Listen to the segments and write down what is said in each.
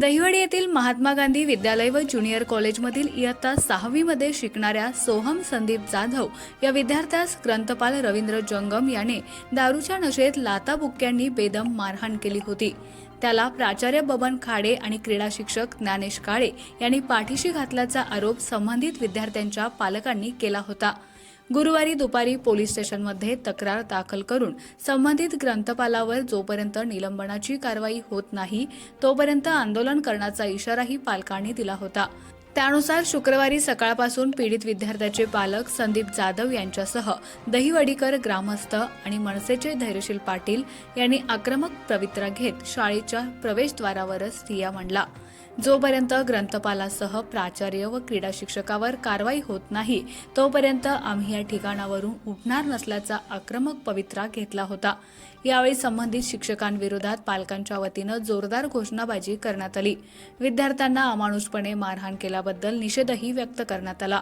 दहिवडी येथील महात्मा गांधी विद्यालय व ज्युनियर कॉलेजमधील इयत्ता सहावीमध्ये शिकणाऱ्या सोहम संदीप जाधव या विद्यार्थ्यास ग्रंथपाल रवींद्र जंगम याने दारूच्या नशेत लाताबुक्क्यांनी बेदम मारहाण केली होती. त्याला प्राचार्य बबन खाडे आणि क्रीडा शिक्षक ज्ञानेश काळे यांनी पाठीशी घातल्याचा आरोप संबंधित विद्यार्थ्यांच्या पालकांनी केला होता. गुरुवारी दुपारी पोलीस स्टेशनमध्ये तक्रार दाखल करून संबंधित ग्रंथपालावर जोपर्यंत निलंबनाची कारवाई होत नाही तोपर्यंत आंदोलन करण्याचा इशाराही पालकांनी दिला होता. त्यानुसार शुक्रवारी सकाळपासून पीडित विद्यार्थ्याचे पालक संदीप जाधव यांच्यासह दहिवडीकर ग्रामस्थ आणि मनसेचे धैर्यशील पाटील यांनी आक्रमक पवित्रा घेत शाळेच्या प्रवेशद्वारावरच ठिय्या मांडला. जोपर्यंत ग्रंथपालासह प्राचार्य व क्रीडा शिक्षकावर कारवाई होत नाही तोपर्यंत आम्ही या ठिकाणावरून उठणार नसल्याचा आक्रमक पवित्रा घेतला होता. यावेळी संबंधित शिक्षकांविरोधात पालकांच्या वतीनं जोरदार घोषणाबाजी करण्यात आली. विद्यार्थ्यांना अमानुषपणे मारहाण केल्याबद्दल निषेधही व्यक्त करण्यात आला.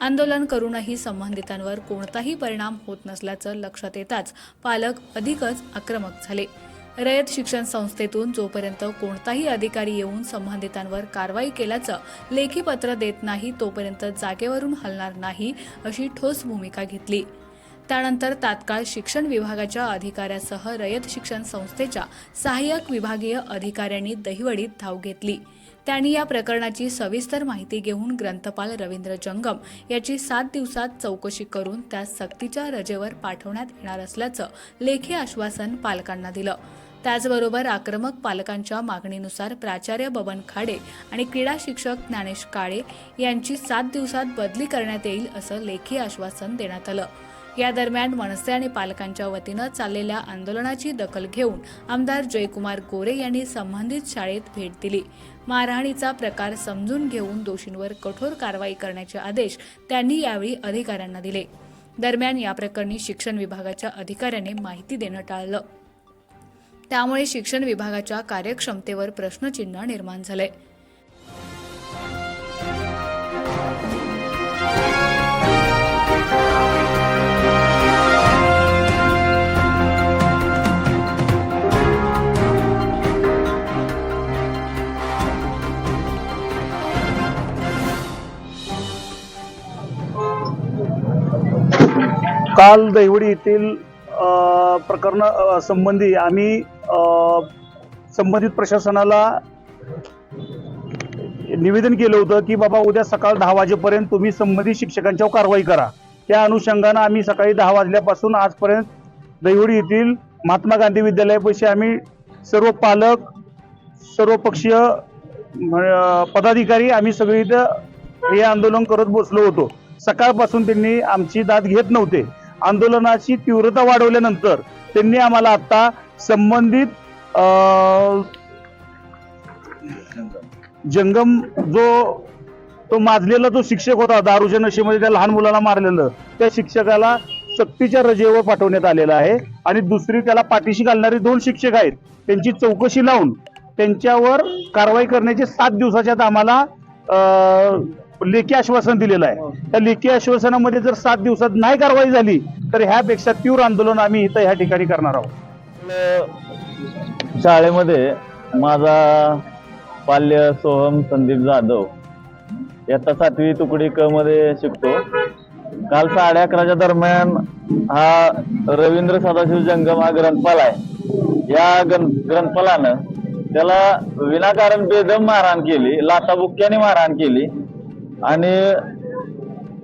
आंदोलन करूनही संबंधितांवर कोणताही परिणाम होत नसल्याचं लक्षात येताच पालक अधिकच आक्रमक झाले. रयत शिक्षण संस्थेतून जोपर्यंत कोणताही अधिकारी येऊन संबंधितांवर कारवाई केल्याचं लेखी पत्र देत नाही तोपर्यंत जागेवरून हलणार नाही अशी ठोस भूमिका घेतली. त्यानंतर तात्काळ शिक्षण विभागाच्या अधिकाऱ्यासह रयत शिक्षण संस्थेच्या सहाय्यक विभागीय अधिकाऱ्यांनी दहिवडीत धाव घेतली. त्यांनी या प्रकरणाची सविस्तर माहिती घेऊन ग्रंथपाल रवींद्र जंगम याची सात दिवसात चौकशी करून त्यास सक्तीच्या रजेवर पाठवण्यात येणार असल्याचं लेखी आश्वासन पालकांना दिलं. त्याचबरोबर आक्रमक पालकांच्या मागणीनुसार प्राचार्य बबन खाडे आणि क्रीडा शिक्षक ज्ञानेश काळे यांची सात दिवसात बदली करण्यात येईल असं लेखी आश्वासन देण्यात आलं. या दरम्यान मनसे आणि पालकांच्या वतीनं चाललेल्या आंदोलनाची दखल घेऊन आमदार जयकुमार गोरे यांनी संबंधित शाळेत भेट दिली. मारहाणीचा प्रकार समजून घेऊन दोषींवर कठोर कारवाई करण्याचे आदेश त्यांनी यावेळी अधिकाऱ्यांना दिले. दरम्यान या प्रकरणी शिक्षण विभागाच्या अधिकाऱ्याने माहिती देणं टाळलं. त्यामुळे शिक्षण विभागाच्या कार्यक्षमतेवर प्रश्नचिन्ह निर्माण झालंय काल दैवडी येथील प्रकरण संबंधी आम्ही संबंधित प्रशासनाला निवेदन केलं होतं की बाबा उद्या सकाळ दहा वाजेपर्यंत तुम्ही संबंधित शिक्षकांच्यावर कारवाई करा. त्या अनुषंगानं आम्ही सकाळी दहा वाजल्यापासून आजपर्यंत दैवडी येथील महात्मा गांधी विद्यालयापाशी आम्ही सर्व पालक सर्वपक्षीय पदाधिकारी आम्ही सगळी इथं हे आंदोलन करत बसलो होतो. सकाळपासून त्यांनी आमची दाद घेत नव्हते. आंदोलनाची तीव्रता वाढवल्यानंतर त्यांनी आम्हाला आता संबंधित जंगम जो तो माजलेला जो शिक्षक होता दारूच्या नशेमध्ये त्या लहान मुलाला मारलेलं त्या शिक्षकाला सक्तीच्या रजेवर पाठवण्यात आलेलं आहे. आणि दुसरी त्याला पाठीशी घालणारे दोन शिक्षक आहेत त्यांची चौकशी लावून त्यांच्यावर कारवाई करण्याचे सात दिवसाच्या आम्हाला लेखी आश्वासन दिलेलं आहे. त्या लेखी आश्वासनामध्ये जर सात दिवसात नाही कारवाई झाली तर ह्यापेक्षा तीव्र आंदोलन आम्ही इथं ह्या ठिकाणी करणार आहोत. शाळेमध्ये माझा पाल्य सोहम संदीप जाधव याचा सातवी तुकडी क मध्ये शिकतो. काल साडे अकराच्या दरम्यान हा रवींद्र सदाशिव जंगम हा ग्रंथपाल आहे. या ग्रंथपालानं त्याला विनाकारण बेदम मारहाण केली लाताबुक्क्याने मारहाण केली. आणि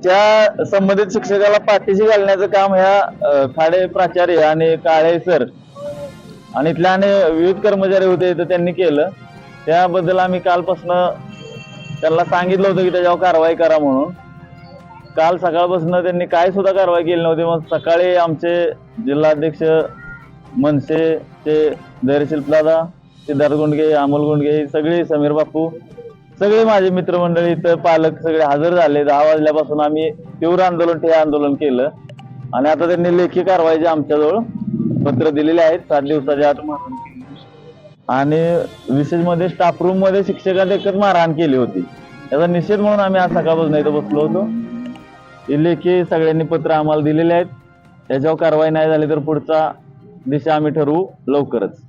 त्या संबंधित शिक्षकाला पाठीशी घालण्याचं काम ह्या खाडे प्राचार्य आणि काळे सर आणि इथल्या आणि विविध कर्मचारी होते तर त्यांनी केलं. त्याबद्दल आम्ही कालपासून त्यांना सांगितलं होतं की त्याच्यावर कारवाई करा म्हणून. काल सकाळपासून त्यांनी काय सुद्धा कारवाई केली नव्हती. मग सकाळी आमचे जिल्हाध्यक्ष मनसेचे धैर्यशील दादा सिद्धार्थ गुंडगे अमोल गुंडगे सगळे समीर बापू सगळे माझे मित्रमंडळी इथं पालक सगळे हजर झाले. दहा वाजल्यापासून आम्ही तीव्र आंदोलन ठे आंदोलन केलं. आणि आता त्यांनी लेखी कारवाईचे आमच्याजवळ पत्र दिलेले आहेत सात दिवसाच्या आत आणि विशेषमध्ये स्टाफ रूममध्ये शिक्षकांनी एकच मारहाण केली होती. त्याचा निषेध म्हणून आम्ही आज सकाळपासून इथं बसलो होतो. हे लेखी सगळ्यांनी पत्र आम्हाला दिलेले आहेत. त्याच्यावर कारवाई नाही झाली तर पुढचा दिशा आम्ही ठरवू लवकरच.